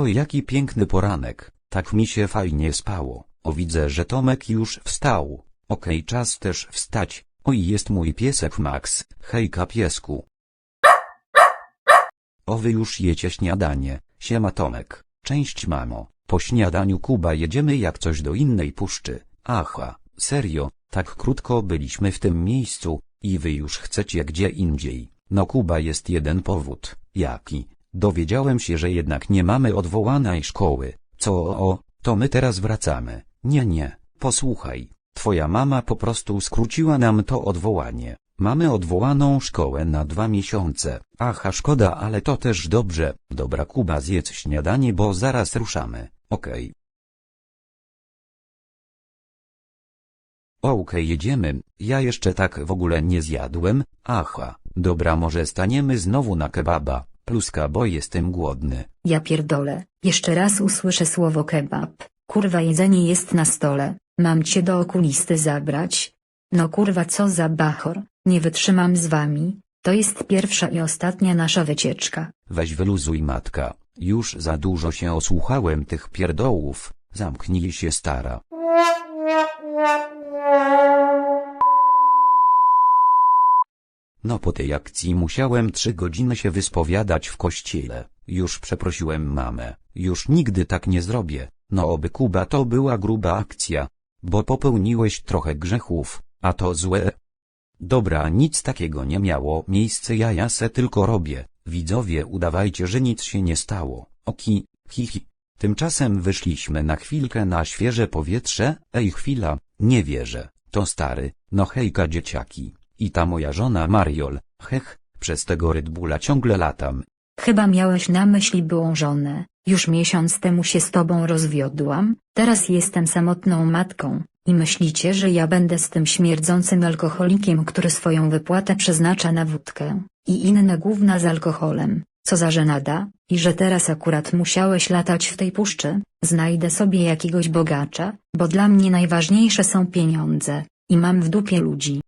Oj, jaki piękny poranek, tak mi się fajnie spało. O, widzę, że Tomek już wstał. Okej, czas też wstać. Oj, jest mój piesek Max. Hejka piesku. O, wy już jecie śniadanie. Siema Tomek. Cześć mamo. Po śniadaniu Kuba jedziemy jak coś do innej puszczy. Aha, serio, tak krótko byliśmy w tym miejscu, i wy już chcecie gdzie indziej. No Kuba jest jeden powód. Jaki? Dowiedziałem się, że jednak nie mamy odwołanej szkoły. Co o, to my teraz wracamy. Nie nie, posłuchaj. Twoja mama po prostu skróciła nam to odwołanie. Mamy odwołaną szkołę na dwa miesiące. Aha, szkoda, ale to też dobrze. Dobra, Kuba, zjedz śniadanie, bo zaraz ruszamy. Okej. Okej, jedziemy. Ja jeszcze tak w ogóle nie zjadłem. Aha, dobra, może staniemy znowu na kebaba. Pluska, bo jestem głodny. Ja pierdolę, jeszcze raz usłyszę słowo kebab, kurwa jedzenie jest na stole, mam cię do okulisty zabrać? No kurwa co za bachor, nie wytrzymam z wami, to jest pierwsza i ostatnia nasza wycieczka. Weź wyluzuj matka. Już za dużo się osłuchałem tych pierdołów. Zamknij się stara. No po tej akcji musiałem trzy godziny się wyspowiadać w kościele. Już przeprosiłem mamę. Już nigdy tak nie zrobię. No oby Kuba to była gruba akcja. Bo popełniłeś trochę grzechów, a to złe. Dobra, nic takiego nie miało miejsce, ja ja se tylko robię. Widzowie udawajcie, że nic się nie stało. Oki, hi hi. Tymczasem wyszliśmy na chwilkę na świeże powietrze. Ej chwila, nie wierzę. To stary, no hejka dzieciaki. I ta moja żona Mariol, hech, przez tego Red Bulla ciągle latam. Chyba miałeś na myśli byłą żonę, już miesiąc temu się z tobą rozwiodłam, teraz jestem samotną matką, i myślicie, że ja będę z tym śmierdzącym alkoholikiem, który swoją wypłatę przeznacza na wódkę i inne gówna z alkoholem, co za żenada, i że teraz akurat musiałeś latać w tej puszczy, znajdę sobie jakiegoś bogacza, bo dla mnie najważniejsze są pieniądze, i mam w dupie ludzi.